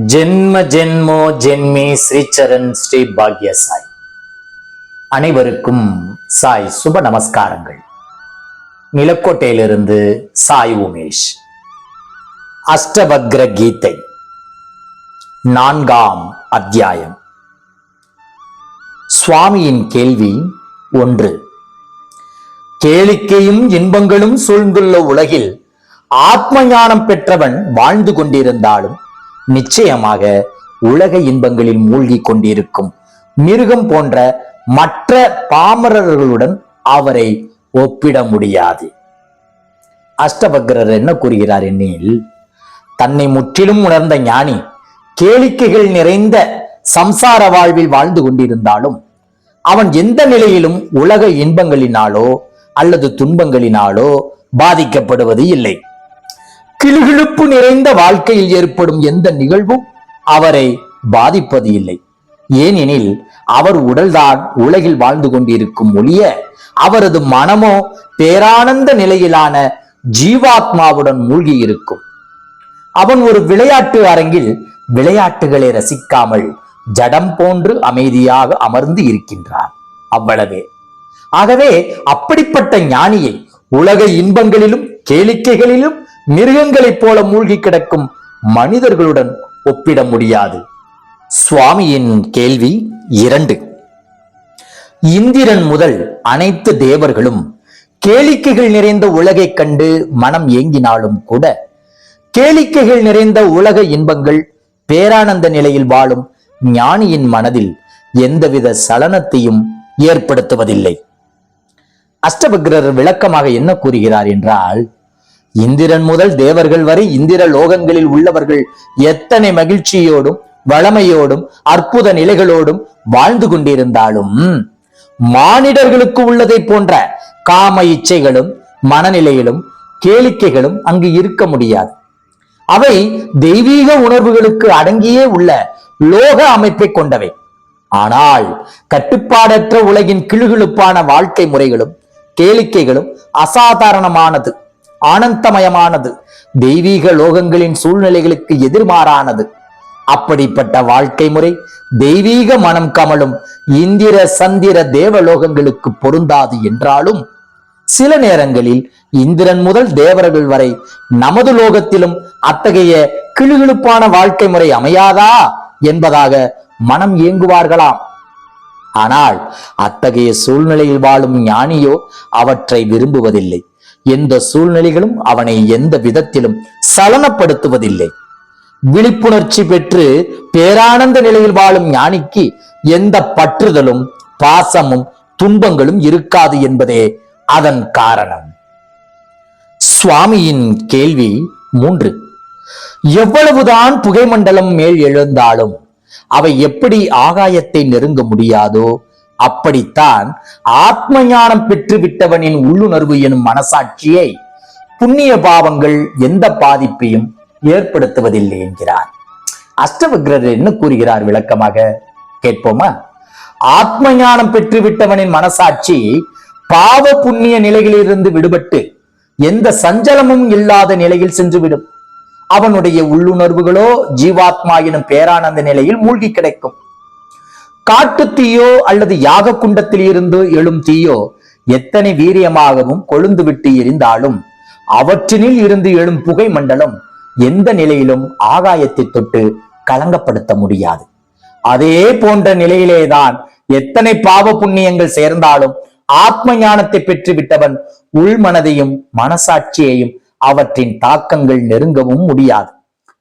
ஜென்ம ஜென்மோ ஜென்மி ஸ்ரீச்சரன் ஸ்ரீ பாக்ய சாய் அனைவருக்கும் சாய் சுப நமஸ்காரங்கள். நிலக்கோட்டையிலிருந்து சாய் உமேஷ். அஷ்டபக்ர கீதை. நான்காம் அத்தியாயம். சுவாமியின் கேள்வி ஒன்று. கேளிக்கையும் இன்பங்களும் சூழ்ந்துள்ள உலகில் ஆத்ம ஞானம் பெற்றவன் வாழ்ந்து கொண்டிருந்தாலும் நிச்சயமாக உலக இன்பங்களில் மூழ்கி கொண்டிருக்கும். மிருகம் போன்ற மற்ற பாமரர்களுடன் அவரை ஒப்பிட முடியாது. அஷ்டபக்ரர் என்ன கூறுகிறார் எனில் தன்னை முற்றிலும் உணர்ந்த ஞானி கேளிக்கைகள் நிறைந்த சம்சார வாழ்வில் வாழ்ந்து கொண்டிருந்தாலும் அவன் எந்த நிலையிலும் உலக இன்பங்களினாலோ அல்லது துன்பங்களினாலோ பாதிக்கப்படுவது இல்லை. கிளுகிழுப்பு நிறைந்த வாழ்க்கையில் ஏற்படும் எந்த நிகழ்வும் அவரை பாதிப்பது இல்லை. ஏனெனில் அவர் உடல்தான் உலகில் வாழ்ந்து கொண்டிருக்கும் ஒழிய அவரது மனமோ பேரானந்த நிலையிலான ஜீவாத்மாவுடன் மூழ்கி இருக்கும். அவன் ஒரு விளையாட்டு அரங்கில் விளையாட்டுகளை ரசிக்காமல் ஜடம் போன்று அமைதியாக அமர்ந்து இருக்கின்றான். அவ்வளவே. ஆகவே அப்படிப்பட்ட ஞானியை உலக இன்பங்களிலும் கேளிக்கைகளிலும் மிருகங்களைப் போல மூழ்கி கிடக்கும் மனிதர்களுடன் ஒப்பிட முடியாது. சுவாமியின் கேள்வி இரண்டு. இந்திரன் முதல் அனைத்து தேவர்களும் கேளிக்கைகள் நிறைந்த உலகைக் கண்டு மனம் ஏங்கினாலும் கூட கேளிக்கைகள் நிறைந்த உலக இன்பங்கள் பேரானந்த நிலையில் வாழும் ஞானியின் மனதில் எந்தவித சலனத்தையும் ஏற்படுத்துவதில்லை. அஷ்டபக்ரர் விளக்கமாக என்ன கூறுகிறார் என்றால் இந்திரன் முதல் தேவர்கள் வரை இந்திர லோகங்களில் உள்ளவர்கள் எத்தனை மகிழ்ச்சியோடும் வளமையோடும் அற்புத நிலைகளோடும் வாழ்ந்து கொண்டிருந்தாலும் மானிடர்களுக்கு உள்ளதை போன்ற காம இச்சைகளும் மனநிலையிலும் கேளிக்கைகளும் அங்கு இருக்க முடியாது. அவை தெய்வீக உணர்வுகளுக்கு அடங்கியே உள்ள லோக அமைப்பை கொண்டவை. ஆனால் கட்டுப்பாடற்ற உலகின் கிழுகிழுப்பான வாழ்க்கை முறைகளும் கேளிக்கைகளும் அசாதாரணமானது. ஆனந்தமயமானது. தெய்வீக லோகங்களின் சூழ்நிலைகளுக்கு எதிர்மாறானது. அப்படிப்பட்ட வாழ்க்கை முறை தெய்வீக மனம் கமலும் இந்திர சந்திர தேவலோகங்களுக்கு பொருந்தாது என்றாலும் சில நேரங்களில் இந்திரன் முதல் தேவர்கள் வரை நமது லோகத்திலும் அத்தகைய கிளுகிழுப்பான வாழ்க்கை முறை அமையாதா என்பதாக மனம் இயங்குவார்களாம் ஆனால் அத்தகைய சூழ்நிலையில் வாழும் ஞானியோ அவற்றை விரும்புவதில்லை. எந்த சூழ்நிலைகளும் அவனை எந்த விதத்திலும் சலனப்படுத்துவதில்லை. விழிப்புணர்ச்சி பெற்று பேரானந்த நிலையில் வாழும் ஞானிக்கு எந்த பற்றுதலும் பாசமும் துன்பங்களும் இருக்காது என்பதே அதன் காரணம். சுவாமியின் கேள்வி மூன்று. எவ்வளவுதான் புகைமண்டலம் மேல் எழுந்தாலும் அவை எப்படி ஆகாயத்தை நெருங்க முடியாதோ அப்படித்தான் ஆத்ம ஞானம் பெற்றுவிட்டவனின் உள்ளுணர்வு எனும் மனசாட்சியை புண்ணிய பாவங்கள் எந்த பாதிப்பையும் ஏற்படுத்துவதில்லை என்கிறார். அஷ்டவக்ரர் என்ன கூறுகிறார் விளக்கமாக கேட்போமா? ஆத்ம ஞானம் பெற்றுவிட்டவனின் மனசாட்சி பாவ புண்ணிய நிலையிலிருந்து விடுபட்டு எந்த சஞ்சலமும் இல்லாத நிலையில் சென்றுவிடும். அவனுடைய உள்ளுணர்வுகளோ ஜீவாத்மா எனும் பேரானந்த நிலையில் மூழ்கி கிடைக்கும். காட்டு தீயோ அல்லது யாக குண்டத்தில் இருந்து எழும் தீயோ எத்தனை வீரியமாகவும் கொழுந்து விட்டு எரிந்தாலும் அவற்றினில் இருந்து எழும் புகை மண்டலம் எந்த நிலையிலும் ஆகாயத்தை தொட்டு கலங்கப்படுத்த முடியாது. அதே போன்ற நிலையிலேதான் எத்தனை பாவ புண்ணியங்கள் சேர்ந்தாலும் ஆத்ம ஞானத்தை பெற்று விட்டவன் உள்மனதையும் மனசாட்சியையும் அவற்றின் தாக்கங்கள் நெருங்கவும் முடியாது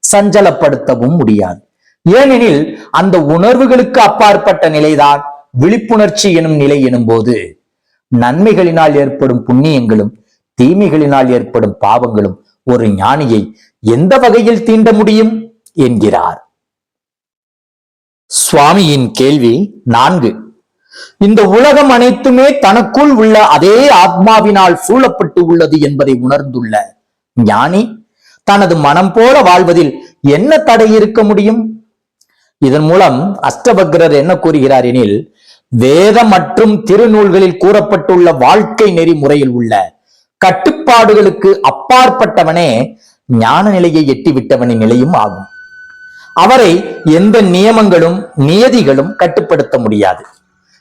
சஞ்சலப்படுத்தவும் முடியாது. ஏனெனில் அந்த உணர்வுகளுக்கு அப்பாற்பட்ட நிலைதான் விழிப்புணர்ச்சி எனும் நிலை எனும் போது நன்மைகளினால் ஏற்படும் புண்ணியங்களும் தீமைகளினால் ஏற்படும் பாவங்களும் ஒரு ஞானியை எந்த வகையில் தீண்ட முடியும் என்கிறார். சுவாமியின் கேள்வி நான்கு. இந்த உலகம் அனைத்துமே தனக்குள் உள்ள அதே ஆத்மாவினால் சூழப்பட்டு உள்ளது என்பதை உணர்ந்துள்ள ஞானி தனது மனம் போல வாழ்வதில் என்ன தடை இருக்க முடியும்? இதன் மூலம் அஷ்டபக்ரர் என்ன கூறுகிறார் எனில் வேத மற்றும் திருநூல்களில் கூறப்பட்டுள்ள வாழ்க்கை நெறிமுறையில் உள்ள கட்டுப்பாடுகளுக்கு அப்பாற்பட்டவனே ஞான நிலையை எட்டிவிட்டவனின் நிலையும் ஆகும். அவரை எந்த நியமங்களும் நியதிகளும் கட்டுப்படுத்த முடியாது.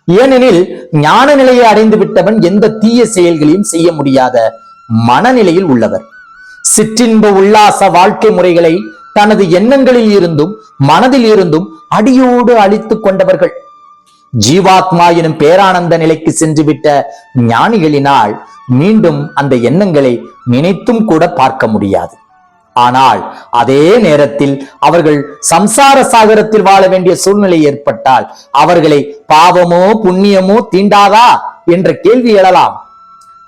ஏனெனில் ஞான நிலையை அடைந்து விட்டவன் எந்த தீய செயல்களையும் செய்ய முடியாத மனநிலையில் உள்ளவர். சிற்றின்ப உல்லாச வாழ்க்கை முறைகளை தனது எண்ணங்களில் இருந்தும் மனதில் இருந்தும் அடியோடு அழித்துக் கொண்டவர்கள். ஜீவாத்மா எனும் பேரானந்த நிலைக்கு சென்றுவிட்ட ஞானிகளினால் மீண்டும் அந்த எண்ணங்களை நினைத்தும் கூட பார்க்க முடியாது. ஆனால் அதே நேரத்தில் அவர்கள் சம்சார சாகரத்தில் வாழ வேண்டிய சூழ்நிலை ஏற்பட்டால் அவர்களை பாவமோ புண்ணியமோ தீண்டாதா என்ற கேள்வி எழலாம்.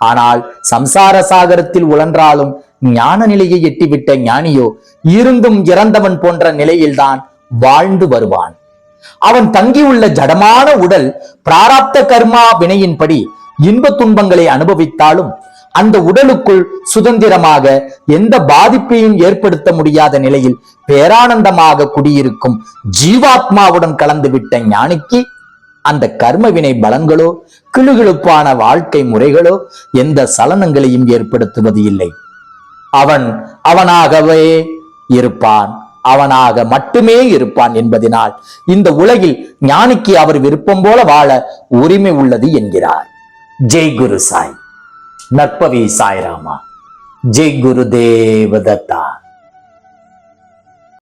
ஆனால் சம்சார சாகரத்தில் உழன்றாலும் ஞான நிலையை எட்டிவிட்ட ஞானியோ இருந்தும் இறந்தவன் போன்ற நிலையில்தான் வாழ்ந்து வருவான். அவன் தங்கியுள்ள ஜடமான உடல் பிராராப்த கர்மா வினையின்படி இன்ப துன்பங்களை அனுபவித்தாலும் அந்த உடலுக்குள் சுதந்திரமாக எந்த பாதிப்பையும் ஏற்படுத்த முடியாத நிலையில் பேரானந்தமாக குடியிருக்கும் ஜீவாத்மாவுடன் கலந்துவிட்ட ஞானிக்கு அந்த கர்மவினை பலங்களோ கிளுகிழுப்பான வாழ்க்கை முறைகளோ எந்த சலனங்களையும் ஏற்படுத்துவது இல்லை. அவன் அவனாகவே இருப்பான். அவனாக மட்டுமே இருப்பான் என்பதினால் இந்த உலகில் ஞானிக்கு அவர் விருப்பம் போல வாழ உரிமை உள்ளது என்கிறார். ஜெய் குரு சாய். நற்பவி சாய்ராமா. ஜெய் குரு தேவதத்தா.